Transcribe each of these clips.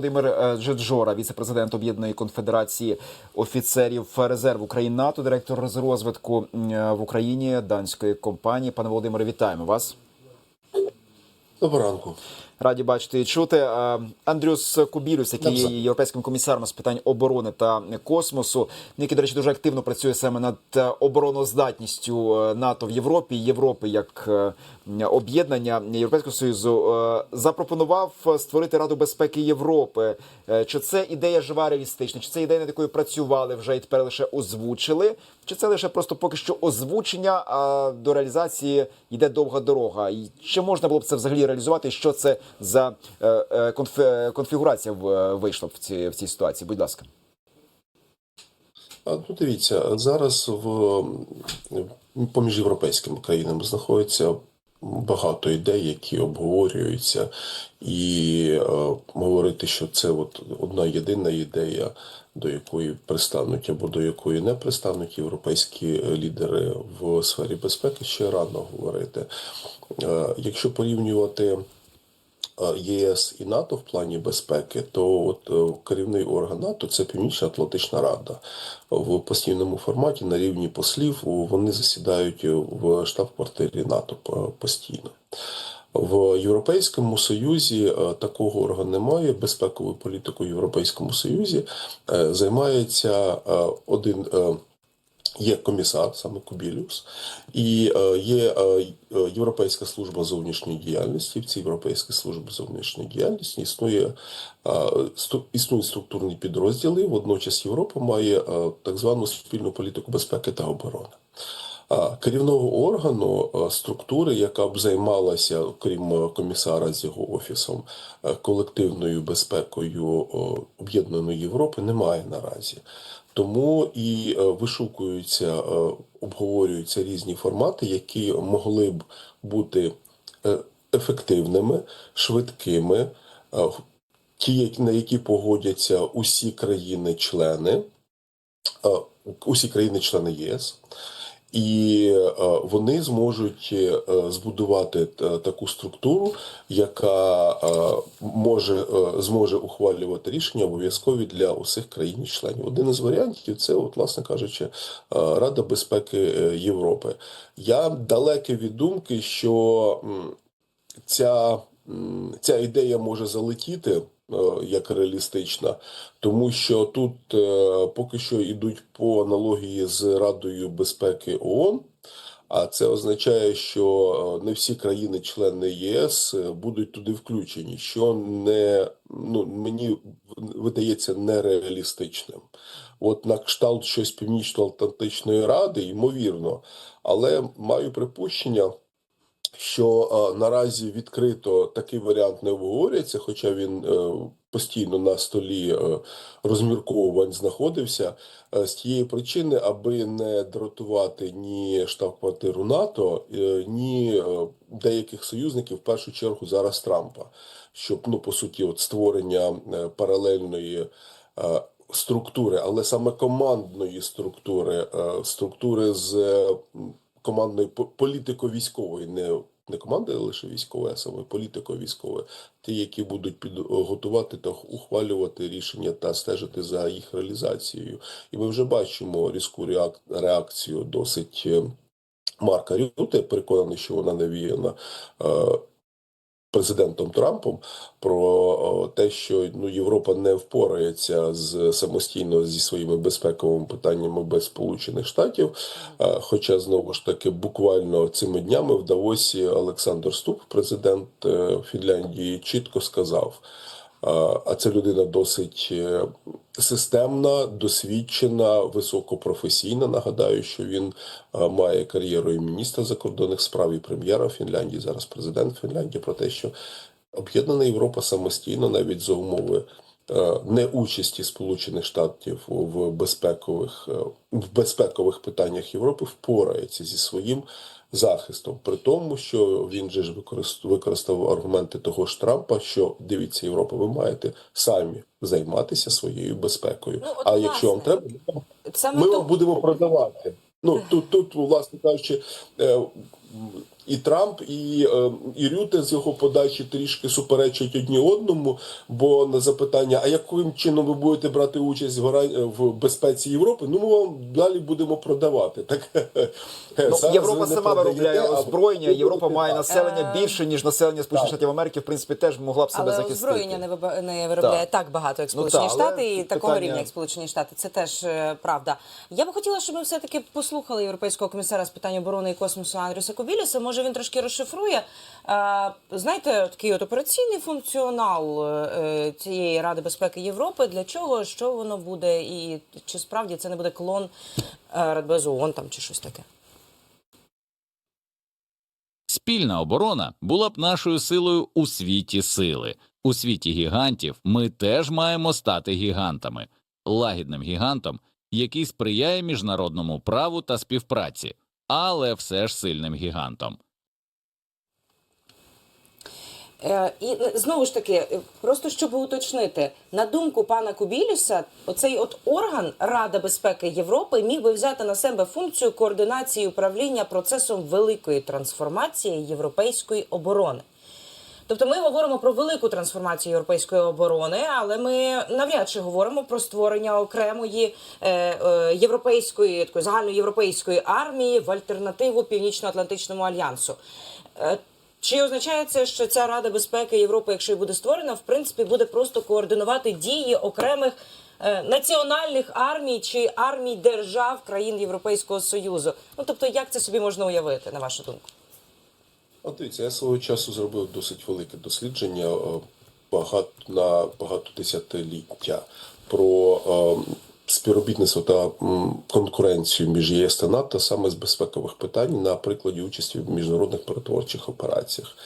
Володимир е, Джеджора, віце-президент Об'єднаної конфедерації офіцерів резерву країн НАТО, директор з розвитку е, в Україні данської компанії. Пане Володимире, вітаємо вас. Доброго ранку. Раді бачити і чути. Е, Андрюс Кубілюс, який є європейським комісаром з питань оборони та космосу, який, до речі, дуже активно працює саме над е, обороноздатністю е, НАТО в Європі, Європи як об'єднання Європейського союзу, запропонував створити Раду безпеки Європи. Чи це ідея жива реалістична? Чи це ідея, над якою працювали вже і тепер лише озвучили? Чи це лише просто поки що озвучення, а до реалізації йде довга дорога? І чи можна було б це взагалі реалізувати? Що це за е, е, конфігурація вийшла в цій, в цій ситуації? Будь ласка. Ну, дивіться, зараз в поміж європейськими країнами знаходиться багато ідей, які обговорюються, і е, говорити, що це от одна єдина ідея, до якої пристануть або до якої не пристануть європейські лідери в сфері безпеки, ще рано говорити. Е, Якщо порівнювати е, ЄС і НАТО в плані безпеки, то от е, керівний орган НАТО це Північно-Атлантична Рада. В постійному форматі на рівні послів вони засідають в штаб-квартирі НАТО постійно. В Європейському Союзі е, такого органу немає. Безпековою політикою в Європейському Союзі е, займається один. Є комісар, саме Кубілюс, і е, є е, е, Європейська служба зовнішньої діяльності. В цій Європейській службі зовнішньої діяльності існує існують структурні підрозділи. Водночас Європа має так звану спільну політику безпеки та оборони. Керівного органу структури, яка б займалася, крім комісара з його офісом, колективною безпекою об'єднаної Європи, немає наразі. Тому і е, вишукуються, е, обговорюються різні формати, які могли б бути е, ефективними, швидкими, ті, на які погодяться усі країни-члени, усі країни-члени ЄС. І е, вони зможуть е, збудувати е, таку структуру, яка може зможе ухвалювати рішення обов'язкові для усіх країн-членів. Один із варіантів це, от, власне кажучи, Рада безпеки Європи. Я далекий від думки, що ця, ця ідея може залетіти. Е, Як реалістична, тому що тут е, поки що йдуть по аналогії з Радою безпеки ООН, а це означає, що е, не всі країни-члени єС будуть туди включені, що не ну мені видається нереалістичним. От на кшталт щось Північно-Атлантичної ради, ймовірно, але маю припущення. Що наразі відкрито такий варіант не обговорюється, хоча він е, постійно на столі е, розмірковувань знаходився е, з тієї причини, аби не дратувати ні штаб-квартиру НАТО, ні деяких союзників, в першу чергу зараз Трампа, щоб ну по суті, от створення паралельної. е, Структури, але саме командної структури, структури з командної по- політико-військової, не, не команди лише військової, а саме політико-військової, ті, які будуть підготувати та ухвалювати рішення та стежити за їх реалізацією. І ми вже бачимо різку реак- реакцію досить е, Марка Рюте, переконаний, що вона навіяна е, президентом Трампом про те, що ну Європа не впорається з самостійно зі своїми безпековими питаннями без Сполучених Штатів. Хоча знову ж таки буквально цими днями в Давосі Олександр Ступ, президент е, Фінляндії, чітко сказав. А це людина досить е, системна, досвідчена, високопрофесійна. Нагадаю, що він має кар'єру і міністра закордонних справ, і прем'єра Фінляндії, зараз президент Фінляндії, про те, що об'єднана Європа самостійно, навіть за умови неучасті Сполучених Штатів в безпекових е, в безпекових питаннях Європи впорається зі своїм захистом, при тому, що він же ж використ- використав аргументи того ж Трампа, що дивіться, Європа, ви маєте самі займатися своєю безпекою. Ну, от, а якщо вам треба, Саме ми то- вам будемо продавати. Ну тут, тут, власне кажучи, е, і Трамп, і, е, і Рюте з його подачі трішки суперечать одні одному. Бо на запитання, а яким чином ви будете брати участь в, в безпеці Європи? Ну ми вам далі будемо продавати. Так Ну, Європа сама виробляє озброєння. Європа має населення більше ніж населення Сполучених Штатів Америки. В принципі, теж могла б себе Але захистити. озброєння не, виба- не виробляє Так. так багато, як Ну, Сполучені але Штати, і тут такого рівня, як Сполучені Штати. Це теж е, правда. Я би хотіла, щоб ми все-таки послухали європейського комісара з питань оборони і космосу Андрюса Кобіліса. Може він трошки розшифрує. Е, знаєте, такий от операційний функціонал е, цієї Ради безпеки Європи. Для чого, що воно буде, і чи справді це не буде клон е, Радбезу ООН там чи щось таке? Спільна оборона була б нашою силою у світі сили. У світі гігантів ми теж маємо стати гігантами, лагідним гігантом, який сприяє міжнародному праву та співпраці, але все ж сильним гігантом. Е, І е, знову ж таки, просто щоб уточнити, на думку пана Кубілюса, оцей от орган Рада безпеки Європи міг би взяти на себе функцію координації управління процесом великої трансформації європейської оборони. Тобто ми говоримо про велику трансформацію європейської оборони, але ми навряд чи говоримо про створення окремої е, європейської такої загальноєвропейської армії в альтернативу Північно-Атлантичному альянсу. Чи означає це, що ця Рада безпеки Європи, якщо і буде створена, в принципі буде просто координувати дії окремих е, національних армій чи армій держав країн Європейського Союзу? Ну тобто, як це собі можна уявити, на вашу думку? От дивіться, я свого часу зробив досить велике дослідження е, багато на багато десятиліття про е, співробітництво та конкуренцію між ЄС та НАТО саме з безпекових питань на прикладі участі в міжнародних перетворчих операціях.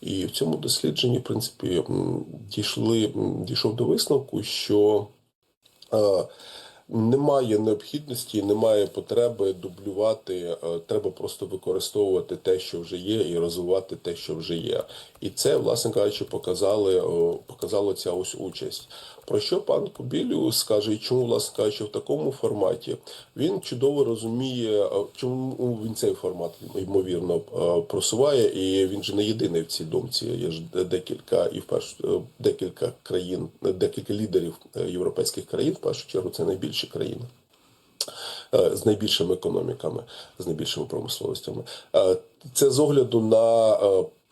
І в цьому дослідженні, в принципі, дійшли дійшов до висновку, що е, немає необхідності, немає потреби дублювати. е, Треба просто використовувати те, що вже є, і розвивати те, що вже є. І це, власне кажучи, показали, о, показала ця ось участь. Про що пан Кубіліус скаже, і чому, власне кажучи, в такому форматі він чудово розуміє, е, чому він цей формат ймовірно е, просуває, і він же не єдиний в цій думці. Є ж декілька і в першу е, декілька країн, декілька лідерів європейських країн. В першу чергу це найбільші країни. З найбільшими економіками, з найбільшими промисловостями, це з огляду на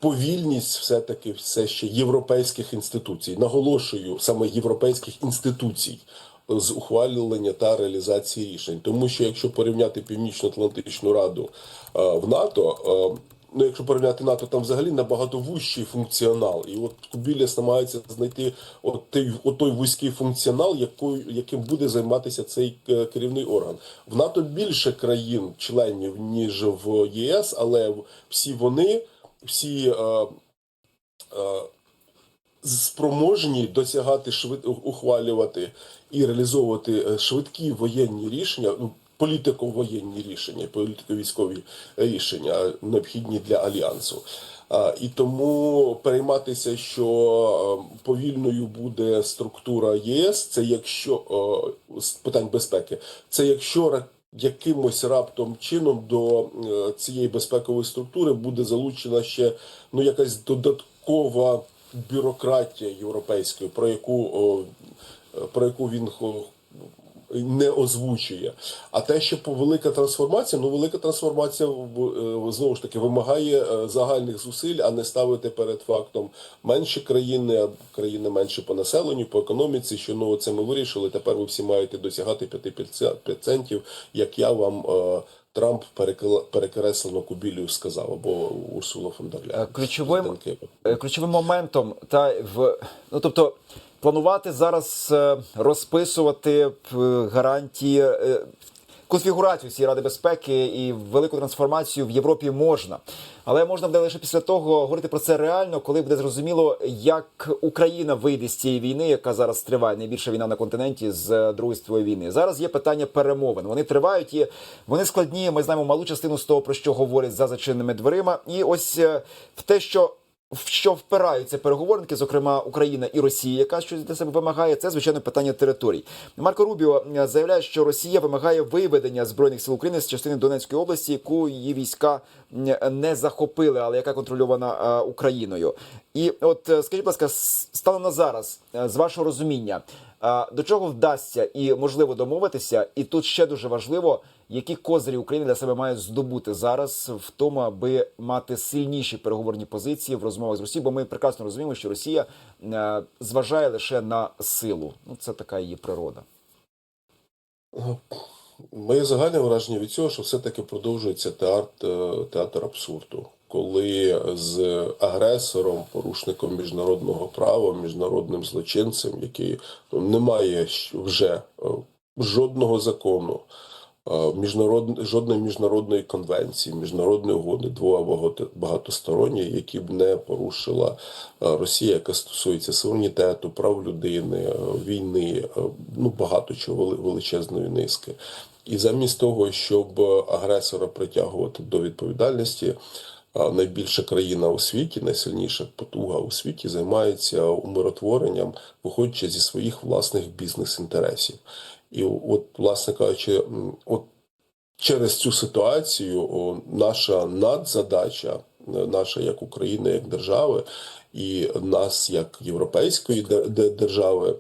повільність, все таки все ще європейських інституцій. Наголошую саме європейських інституцій з ухвалювання та реалізації рішень. Тому що якщо порівняти Північно-Атлантичну Раду е, в НАТО. е, Ну, якщо порівняти НАТО, там взагалі набагато вущий функціонал. І от Кубіліс намагається знайти от той, от той вузький функціонал, якою, яким буде займатися цей е, керівний орган. В НАТО більше країн-членів, ніж в ЄС, але всі вони, всі. Е, е, спроможні досягати швид ухвалювати і реалізовувати е, швидкі воєнні рішення, ну політико-воєнні рішення, політико-військові рішення, необхідні для альянсу. І тому перейматися, що е, повільною буде структура ЄС, це якщо е, з питань безпеки, це якщо якимось раптом чином до е, цієї безпекової структури буде залучена ще ну якась додаткова бюрократія європейської, про яку про яку він не озвучує. А те, що по велика трансформація, ну велика трансформація е, знову ж таки вимагає е, загальних зусиль, а не ставити перед фактом менші країни, а країни менше по населенню, по економіці. Що ну це ми вирішили. Тепер ви всі маєте досягати 5%, як я вам. е, Трамп перекреслено Кубілію сказав, або Урсула фон дер Ляйен, Е, ключовим- ключовим моментом та в ну тобто планувати зараз е, розписувати е, гарантії. е, Конфігурацію цієї ради безпеки і велику трансформацію в Європі можна, але можна буде лише після того говорити про це реально, коли буде зрозуміло, як Україна вийде з цієї війни, яка зараз триває найбільша війна на континенті з Другої світової війни. Зараз є питання перемовин. Вони тривають і вони складні. Ми знаємо малу частину з того, про що говорять за зачиненими дверима. І ось в те, що в що впираються переговорники, зокрема Україна і Росія, яка щось для себе вимагає, це звичайно питання територій. Марко Рубіо е, заявляє, що Росія вимагає виведення збройних сил України з частини Донецької області, яку її війська не захопили, але яка контрольована е, Україною. І от е, скажіть, будь ласка, станом на зараз, з вашого розуміння, до чого вдасться і можливо домовитися? І тут ще дуже важливо, які козирі Україна для себе має здобути зараз в тому, аби мати сильніші переговорні позиції в розмовах з Росією, бо ми прекрасно розуміємо, що Росія е, зважає лише на силу. Ну це така її природа. Моє загальне враження від цього, що все-таки продовжується театр, е, театр абсурду, коли з агресором, порушником міжнародного права, міжнародним злочинцем, який ну, не має вже е, жодного закону, е, міжнарод... жодної міжнародної конвенції, міжнародної угоди дво- багато- багатосторонньої, які б не порушила е, Росія, яка стосується суверенітету, прав людини, війни, ну багато чого величезної низки. І замість того, щоб агресора притягувати до відповідальності, найбільша країна у світі, найсильніша потуга у світі, займається умиротворенням, виходячи зі своїх власних бізнес-інтересів. І от, власне кажучи, от через цю ситуацію наша надзадача, е, наша як України, як держави, і нас як європейської де- де- держави.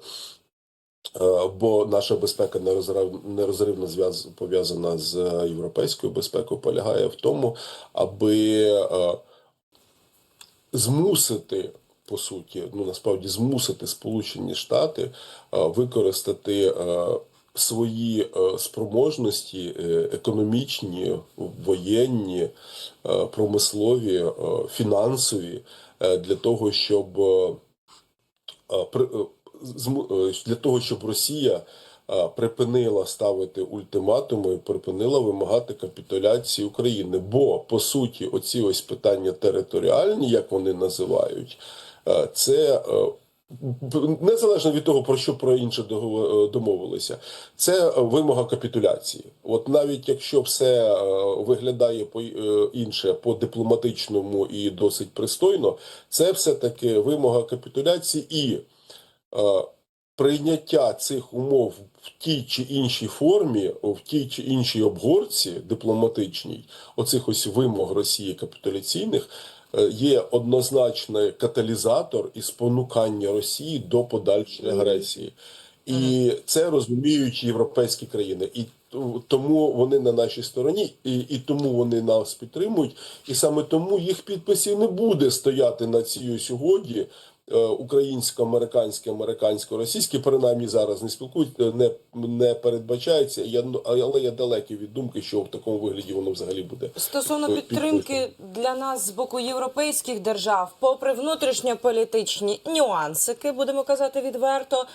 Е, Бо наша безпека нерозрив- нерозривно зв'яз- пов'язана з е, європейською безпекою, полягає в тому, аби е, змусити, по суті, ну насправді змусити Сполучені Штати використати свої спроможності економічні, воєнні, промислові, фінансові для того, щоб е, для того, щоб Росія е, припинила ставити ультиматуми, припинила вимагати капітуляції України. Бо по суті, оці ось питання територіальні, як вони називають, е, це. Незалежно від того, про що про інше домовилися, це вимога капітуляції. От навіть якщо все виглядає по інше по дипломатичному і досить пристойно, це все таки вимога капітуляції і прийняття цих умов в тій чи іншій формі, в тій чи іншій обгорці дипломатичній, оцих ось вимог Росії капітуляційних. е, Є однозначний каталізатор і спонукання Росії до подальшої агресії, і це розуміють європейські країни, і тому вони на нашій стороні, і, і тому вони нас підтримують. І саме тому їх підписів не буде стояти на цій ось е, українсько-американське, американсько-російські, принаймні зараз не спілкують, е, не, не передбачається. Я, ну, але я далекий від думки, що в такому вигляді воно взагалі буде. Стосовно Е, підтримки для нас з боку європейських держав, попри внутрішньополітичні нюансики, будемо казати відверто,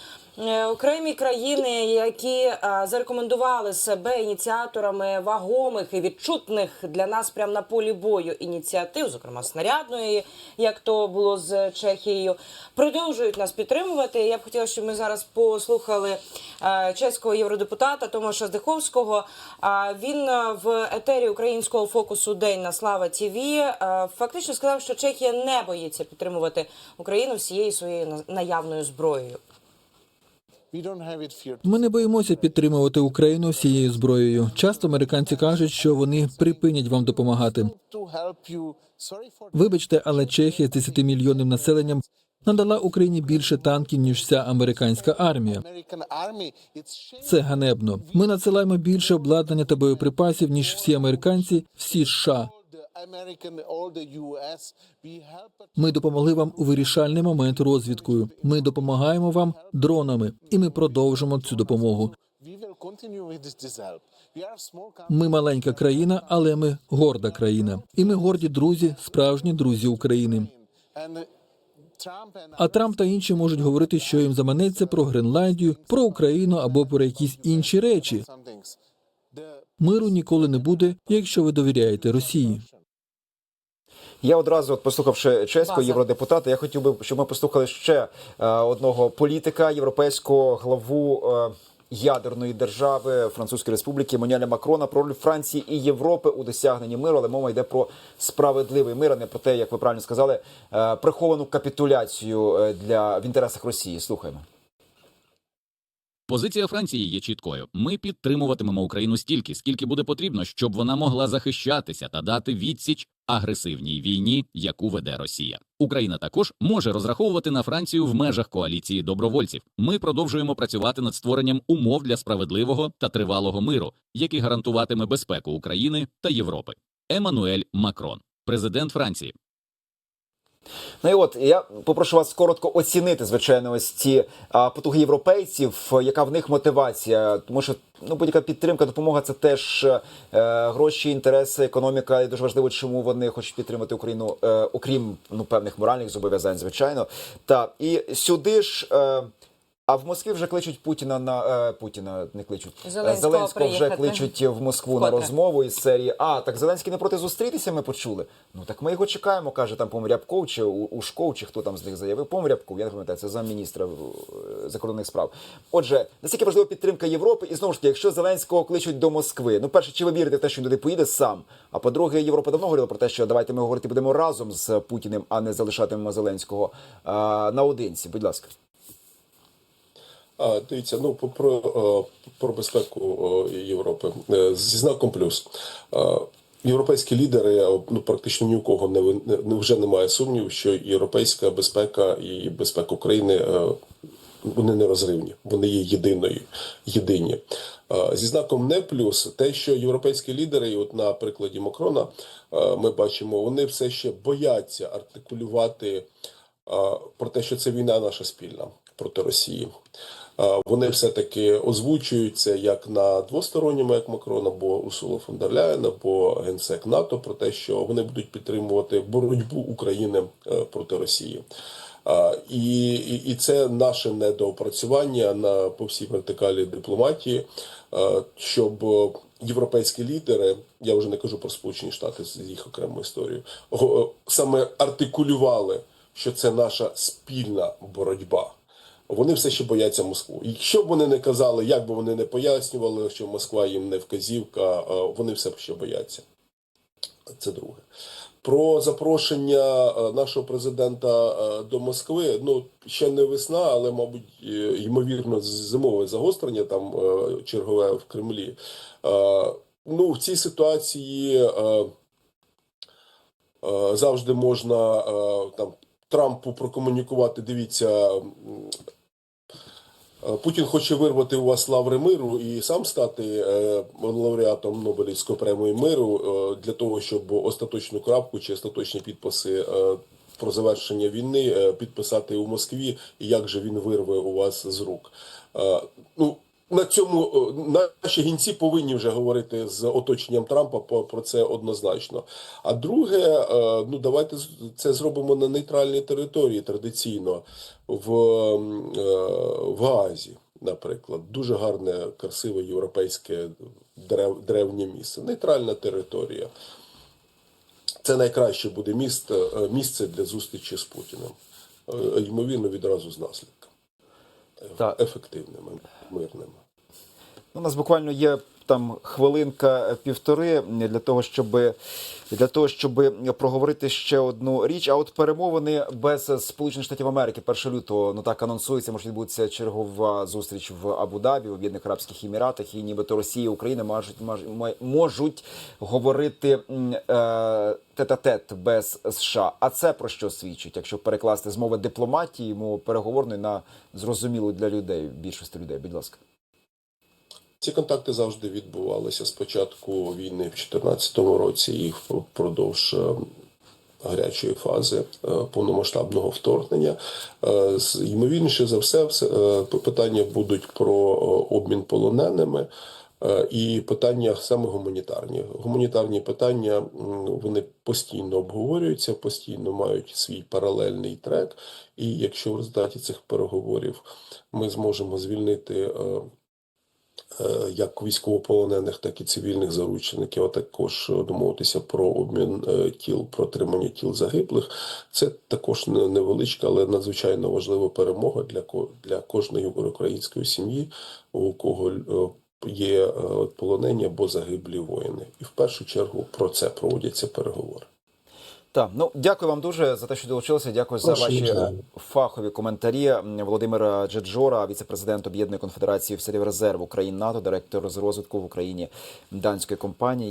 окремі країни, які е, зарекомендували себе ініціаторами вагомих і відчутних для нас прямо на полі бою ініціатив, зокрема снарядної, як то було з Чехією, продовжують нас підтримувати. Я б хотіла, щоб ми зараз послухали е, чеського євродепутата Томаша Здиховського. Він е, в етері українського фокусу День на Слава ТІВІ е, фактично сказав, що Чехія не боїться підтримувати Україну всією своєю на- наявною зброєю. Ми не боїмося підтримувати Україну всією зброєю. Часто американці кажуть, що вони припинять вам допомагати. Вибачте, але Чехія з 10 мільйонним населенням надала Україні більше танків ніж вся американська армія. Це ганебно. Ми надсилаємо більше обладнання та боєприпасів ніж всі американці, всі США. Ми допомогли вам у вирішальний момент розвідкою. Ми допомагаємо вам дронами, і ми продовжимо цю допомогу. Ми маленька країна, але ми горда країна. І ми горді друзі, справжні друзі України. Uh, А Трамп та інші можуть говорити, що їм заманеться про Гренландію, про Україну або про якісь інші речі. Миру ніколи не буде, якщо ви довіряєте Росії. Я одразу, от послухавши чеського База. євродепутата, я хотів би, щоб ми послухали ще е, одного політика європейського главу е, ядерної держави Французької Республіки Еммануеля Макрона про роль Франції і Європи у досягненні миру, але мова йде про справедливий мир, а не про те, як ви правильно сказали, е, приховану капітуляцію для в інтересах Росії. Слухаємо. Позиція Франції є чіткою. Ми підтримуватимемо Україну стільки, скільки буде потрібно, щоб вона могла захищатися та дати відсіч агресивній війні, яку веде Росія. Україна також може розраховувати на Францію в межах коаліції добровольців. Ми продовжуємо працювати над створенням умов для справедливого та тривалого миру, який гарантуватиме безпеку України та Європи. Еммануель Макрон, президент Франції. Ну і от я попрошу вас коротко оцінити, звичайно, ось ці а, потуги європейців, яка в них мотивація, тому що ну будь-яка підтримка, допомога це теж е, гроші, інтереси, економіка. І дуже важливо, чому вони хочуть підтримати Україну, е, окрім ну певних моральних зобов'язань, звичайно. Та і сюди ж. Е, а в Москві вже кличуть Путіна на е, Путіна, не кличуть Зеленського Зеленського вже кличуть в Москву на розмову із серії А, так Зеленський не проти зустрітися. Ми почули. Ну так ми його чекаємо, каже там по Рябков чи Ушков, чи хто там з них заявив. по Рябков, я не пам'ятаю, це замміністра е, закордонних справ. Отже, наскільки важлива підтримка Європи, і знову ж таки, якщо Зеленського кличуть до Москви, ну перше, чи ви вірите в те, що він туди поїде сам? А по-друге, Європа давно говорила про те, що давайте ми говорити будемо разом з Путіним, а не залишатимемо Зеленського е, наодинці. Будь ласка. А, дивіться, ну про, про безпеку Європи Е, зі знаком плюс. Європейські лідери, ну практично ні у кого не, не вже немає сумніву, що європейська безпека і безпека України е, вони не розривні, вони є єдиною, єдині. Зі знаком не плюс, те, що європейські лідери, і от на прикладі Макрона, ми бачимо, вони все ще бояться артикулювати про те, що це війна наша спільна проти Росії. Вони все-таки озвучуються як на двосторонньому, як Макрон, або Усула фон дер Ляєн, або генсек НАТО, про те, що вони будуть підтримувати боротьбу України е, проти Росії. І, і, це наше недоопрацювання на по всій вертикалі дипломатії, е, щоб е, європейські лідери, я вже не кажу про Сполучені Штати з їх окремою історією, саме артикулювали, що це наша спільна боротьба. Вони все ще бояться Москву. І що б вони не казали, як би вони не пояснювали, що Москва їм не вказівка, е, вони все ще бояться. Це друге. Про запрошення е, нашого президента е, до Москви. Ну ще не весна, але мабуть, ймовірно, зимове загострення там чергове в Кремлі. Ну, в цій ситуації завжди можна там Трампу прокомунікувати. Дивіться, Е, Путін хоче вирвати у вас лаври миру і сам стати е, лауреатом Нобелівської премії миру е, для того, щоб остаточну крапку чи остаточні підписи про завершення війни підписати у Москві, і як же він вирве у вас з рук. Ну на цьому е, наші гінці повинні вже говорити з оточенням Трампа про це однозначно. А друге, е, ну давайте це зробимо на нейтральній території традиційно в, е, в Гаазі, наприклад. Дуже гарне, красиве європейське древ, древнє місце. Нейтральна територія. Це найкраще буде місце, місце для зустрічі з Путіним. Ймовірно, відразу з наслідком. Так. Ефективними, мирними. Ну, У нас буквально є там хвилинка е, для того, щоб для того, щоб проговорити ще одну річ. А от перемовини без Сполучених Штатів Америки 1 лютого ну так анонсується, може відбутися чергова зустріч в Абу-Дабі, у Об'єднаних Арабських Еміратах, і нібито Росія і Україна можуть можуть говорити е, тет-а-тет без США. А це про що свідчить, якщо перекласти з мови дипломатії, мову переговорної на зрозумілу для людей, більшості людей. Будь ласка. Ці контакти завжди відбувалися з початку війни в 2014 році і впродовж е, гарячої фази е, повномасштабного вторгнення. Е, Ймовірніше за все, питання будуть про обмін полоненими. І питання саме гуманітарні. Гуманітарні питання вони постійно обговорюються, постійно мають свій паралельний трек. І якщо в результаті цих переговорів ми зможемо звільнити як військовополонених, так і цивільних заручеників, а також е, домовитися про обмін е, тіл, про отримання тіл загиблих. Це також невеличка, але надзвичайно важлива перемога для для кожної української сім'ї, у кого е, є е, полонені або загиблі воїни. І в першу чергу про це проводяться переговори. Так, ну дякую вам дуже за те, що долучилися. Дякую за ваші звичайно. фахові коментарі. Володимира Джеджора, віце-президент Об'єднаної конфедерації офіцерів резерву країн НАТО, директор з розвитку в Україні данської компанії.